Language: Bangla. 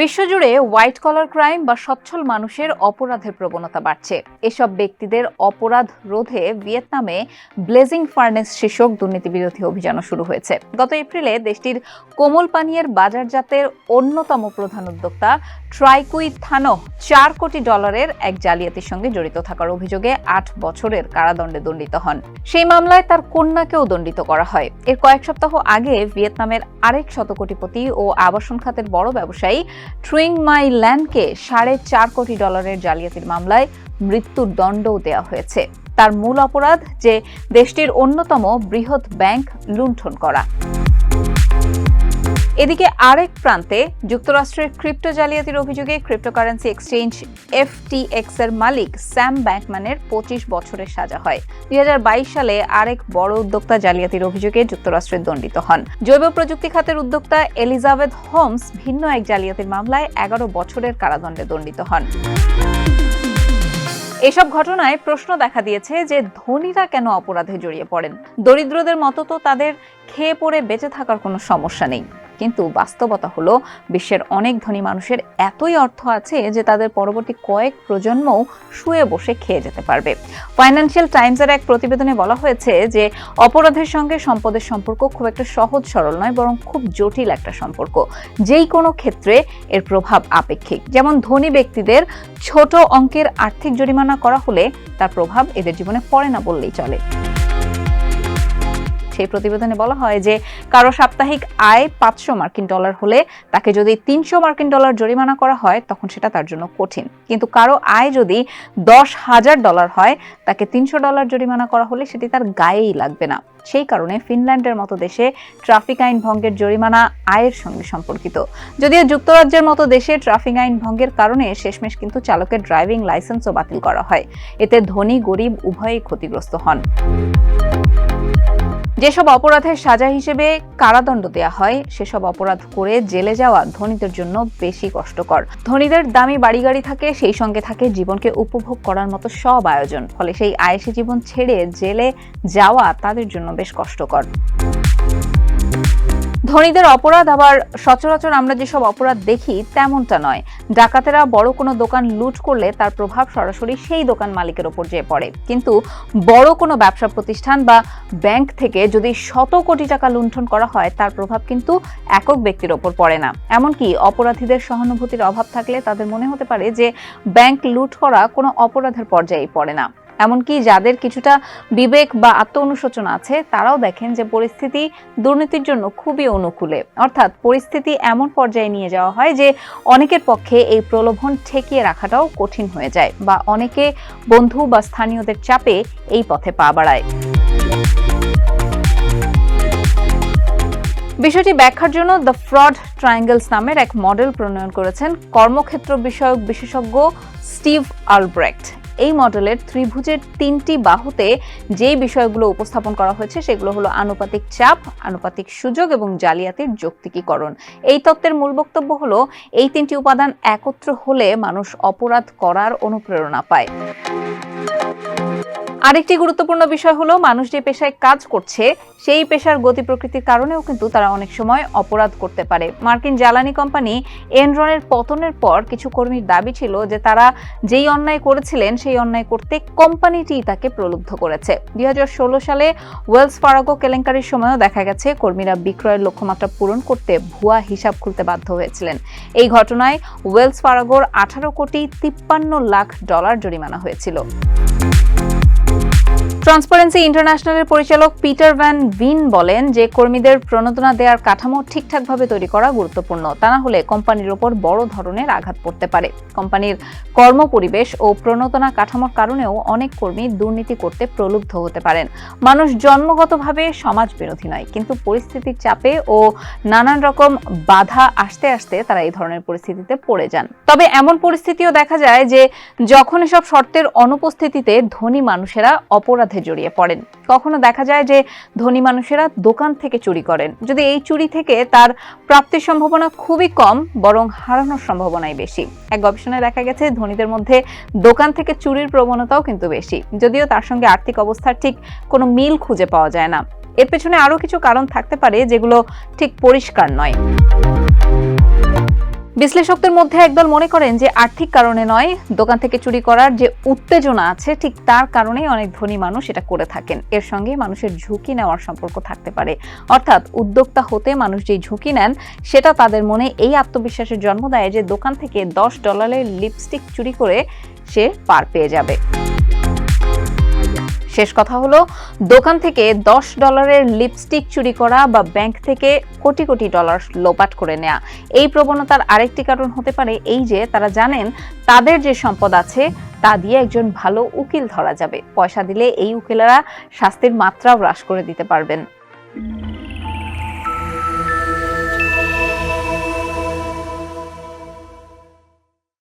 বিশ্বজুড়ে হোয়াইট কলার ক্রাইম বা সচ্ছল মানুষের অপরাধের প্রবণতা বাড়ছে। এসব ব্যক্তিদের অপরাধ রোধে ভিয়েতনামে ব্লেজিং ফার্নেস শীর্ষক দুর্নীতি বিরোধী অভিযানও শুরু হয়েছে। গত এপ্রিলে দেশটির কোমল পানীয়ের বাজারজাতের অন্যতম প্রধান উদ্যোক্তা ট্রাইকুই থানো চার কোটি ডলারের এক জালিয়াতির সঙ্গে জড়িত থাকার অভিযোগে আট বছরের কারাদণ্ডে দণ্ডিত হন। সেই মামলায় তার কন্যাকেও দণ্ডিত করা হয়। এর কয়েক সপ্তাহ আগে ভিয়েতনামের আরেক শতকোটিপতি ও আবাসন খাতের বড় ব্যবসায়ী ট্রুইং মাই ল্যান্ডকে সাড়ে চার কোটি ডলারের জালিয়াতির মামলায় মৃত্যুর দণ্ডও দেওয়া হয়েছে। তার মূল অপরাধ যে দেশটির অন্যতম বৃহৎ ব্যাংক লুণ্ঠন করা। এদিকে আরেক প্রান্তে যুক্তরাষ্ট্রের ক্রিপ্টো জালিয়াতির অভিযোগে ক্রিপ্টোকারেন্সি এক্সচেঞ্জ এফটিএক্স এর মালিক স্যাম ব্যাংকম্যানের পঁচিশ বছরের সাজা হয়। দুই হাজার বাইশ সালে আরেক বড় উদ্যোক্তা জালিয়াতির অভিযোগে যুক্তরাষ্ট্রে দণ্ডিত হন। জৈব প্রযুক্তি খাতের উদ্যোক্তা এলিজাবেথ হোমস ভিন্ন এক জালিয়াতির মামলায় এগারো বছরের কারাদণ্ডে দণ্ডিত হন। এসব ঘটনায় প্রশ্ন দেখা দিয়েছে যে ধনীরা কেন অপরাধে জড়িয়ে পড়েন? দরিদ্রদের মতো তো তাদের খেয়ে পড়ে বেঁচে থাকার কোনো সমস্যা নেই। কিন্তু বাস্তবতা হলো, বিশ্বের অনেক ধনী মানুষের এতই অর্থ আছে যে তাদের পরবর্তী কয়েক প্রজন্মও শুয়ে বসে খেয়ে যেতে পারবে। ফাইন্যান্সিয়াল টাইমসের এক প্রতিবেদনে বলা হয়েছে যে, অপরাধের সঙ্গে সম্পদের সম্পর্ক খুব একটা সহজ সরল নয়, বরং খুব জটিল একটা সম্পর্ক। যেই কোনো ক্ষেত্রে এর প্রভাব আপেক্ষিক। যেমন ধনী ব্যক্তিদের ছোট অঙ্কের আর্থিক জরিমানা করা হলে তার প্রভাব এদের জীবনে পড়ে না বললেই চলে। সেই প্রতিবেদনে বলা হয় যে কারও সাপ্তাহিক আয় পাঁচশো মার্কিন ডলার হলে তাকে যদি তিনশো মার্কিন ডলার জরিমানা করা হয়, তখন সেটা তার জন্য কঠিন। কিন্তু কারও আয় যদি দশ হাজার ডলার হয়, তাকে তিনশো ডলার জরিমানা করা হলে সেটি তার গায়েই লাগবে না। সেই কারণে ফিনল্যান্ডের মতো দেশে ট্রাফিক আইন ভঙ্গের জরিমানা আয়ের সঙ্গে সম্পর্কিত। যদিও যুক্তরাজ্যের মতো দেশে ট্রাফিক আইন ভঙ্গের কারণে শেষমেশ কিন্তু চালকের ড্রাইভিং লাইসেন্সও বাতিল করা হয়। এতে ধনী, গরিব উভয়ই ক্ষতিগ্রস্ত হন। যেসব অপরাধের সাজা হিসেবে কারাদণ্ড দেয়া হয়, সেসব অপরাধ করে জেলে যাওয়া ধনীদের জন্য বেশি কষ্টকর। ধনীদের দামি বাড়ি গাড়ি থাকে, সেই সঙ্গে থাকে জীবনকে উপভোগ করার মতো সব আয়োজন। ফলে সেই আয়েসি জীবন ছেড়ে জেলে যাওয়া তাদের জন্য বেশ কষ্টকর। ধনীদের অপরাধ, আবার সচরাচর আমরা যেসব অপরাধ দেখি তেমনটা নয়। ডাকাতেরা বড় কোনো দোকান লুট করলে তার প্রভাব সরাসরি সেই দোকান মালিকের ওপর যেয়ে পড়ে। কিন্তু বড় কোনো ব্যবসা প্রতিষ্ঠান বা ব্যাংক থেকে যদি শত কোটি টাকা লুণ্ঠন করা হয়, তার প্রভাব কিন্তু একক ব্যক্তির ওপর পড়ে না। এমনকি অপরাধীদের সহানুভূতির অভাব থাকলে তাদের মনে হতে পারে যে ব্যাংক লুট করা কোনো অপরাধের পর্যায়েই পড়ে না। এমনকি যাদের কিছুটা বিবেক বা আত্ম অনুশোচনা আছে, তারাও দেখেন যে পরিস্থিতি দুর্নীতির জন্য খুবই অনুকূলে। অর্থাৎ পরিস্থিতি এমন পর্যায়ে নিয়ে যাওয়া হয় যে অনেকের পক্ষে এই প্রলোভন ঠেকিয়ে রাখাটাও কঠিন হয়ে যায় বা অনেকে বন্ধু বা স্থানীয়দের চাপে এই পথে পা বাড়ায়। বিষয়টি ব্যাখ্যার জন্য দ্য ফ্রড ট্রায়াঙ্গেলস নামের এক মডেল প্রণয়ন করেছেন কর্মক্ষেত্র বিষয়ক বিশেষজ্ঞ স্টিভ আলব্রেক্ট। এই মডেলের ত্রিভুজের তিনটি বাহুতে যে বিষয়গুলো উপস্থাপন করা হয়েছে সেগুলো হলো আনুপাতিক চাপ, আনুপাতিক সুযোগ এবং জালিয়াতির যৌক্তিকীকরণ। এই তত্ত্বের মূল বক্তব্য হলো, এই তিনটি উপাদান একত্র হলে মানুষ অপরাধ করার অনুপ্রেরণা পায়। আরেকটি গুরুত্বপূর্ণ বিষয় হলো, মানুষ যে পেশায় কাজ করছে, সেই পেশার গতি প্রকৃতির কারণেও কিন্তু তারা অনেক সময় অপরাধ করতে পারে। মার্কিন জ্বালানি কোম্পানি এনরনের পতনের পর কিছু কর্মীর দাবি ছিল যে তারা যেই অন্যায় করেছিলেন, সেই অন্যায় করতে কোম্পানিটি তাকে প্রলুব্ধ করেছে। দুই হাজার ষোলো সালে ওয়েলস ফারাগো কেলেঙ্কারির সময়ও দেখা গেছে, কর্মীরা বিক্রয়ের লক্ষ্যমাত্রা পূরণ করতে ভুয়া হিসাব খুলতে বাধ্য হয়েছিলেন। এই ঘটনায় ওয়েলস ফারাগোর আঠারো কোটি তিপ্পান্ন লাখ ডলার জরিমানা হয়েছিল। ট্রান্সপারেন্সি ইন্টারন্যাশনালের পরিচালক পিটার ভ্যান ভিন বলেন যে কর্মীদের প্রণোদনা দেওয়ার কাঠামো ঠিকঠাকভাবে তৈরি করা গুরুত্বপূর্ণ, তা না হলে কোম্পানির ওপর বড় ধরনের আঘাত পড়তে পারে। কোম্পানির কর্মপরিবেশ ও প্রণোদনা কাঠামোর কারণেও অনেক কর্মী দুর্নীতি করতে প্রলুব্ধ হতে পারেন। মানুষ জন্মগতভাবে সমাজ বিরোধী নয়, কিন্তু পরিস্থিতির চাপে ও নানান রকম বাধা আসতে আসতে তারা এই ধরনের পরিস্থিতিতে পড়ে যান। তবে এমন পরিস্থিতিও দেখা যায় যে যখন এসব শর্তের অনুপস্থিতিতে ধনী মানুষেরা অপরাধ অপরাধে জড়িয়ে পড়েন। কখনো দেখা যায় যে ধনী মানুষেরা দোকান থেকে চুরি করেন। যদি এই চুরি থেকে তার প্রাপ্তির সম্ভাবনা খুবই কম, বরং হারানোর সম্ভাবনাই বেশি। এক গবেষণায় দেখা গেছে, ধনীদের মধ্যে দোকান থেকে চুরির প্রবণতাও কিন্তু বেশি। যদিও তার সঙ্গে আর্থিক অবস্থার ঠিক কোনো মিল খুঁজে পাওয়া যায় না। এর পেছনে আরও কিছু কারণ থাকতে পারে, যেগুলো ঠিক পরিষ্কার নয়। বিশ্লেষকদের মধ্যে একদল মনে করেন যে আর্থিক কারণে নয়, দোকান থেকে চুরি করার যে উত্তেজনা আছে, ঠিক তার কারণেই অনেক ধনী মানুষ এটা করে থাকেন। এর সঙ্গে মানুষের ঝুঁকি নেওয়ার সম্পর্ক থাকতে পারে। অর্থাৎ উদ্যোক্তা হতে মানুষ যেই ঝুঁকি নেন, সেটা তাদের মনে এই আত্মবিশ্বাসের জন্ম দেয় যে দোকান থেকে দশ ডলারের লিপস্টিক চুরি করে সে পার পেয়ে যাবে। শেষ কথা হলো, দোকান থেকে দশ ডলারের লিপস্টিক চুরি করা বা ব্যাংক থেকে কোটি কোটি ডলার লোপাট করে নেয়া। এই প্রবণতার আরেকটি কারণ হতে পারে এই যে, তারা জানেন তাদের যে সম্পদ আছে, তা দিয়ে একজন ভালো উকিল ধরা যাবে। পয়সা দিলে এই উকিলেরা শাস্তির মাত্রাও হ্রাস করে দিতে পারবেন।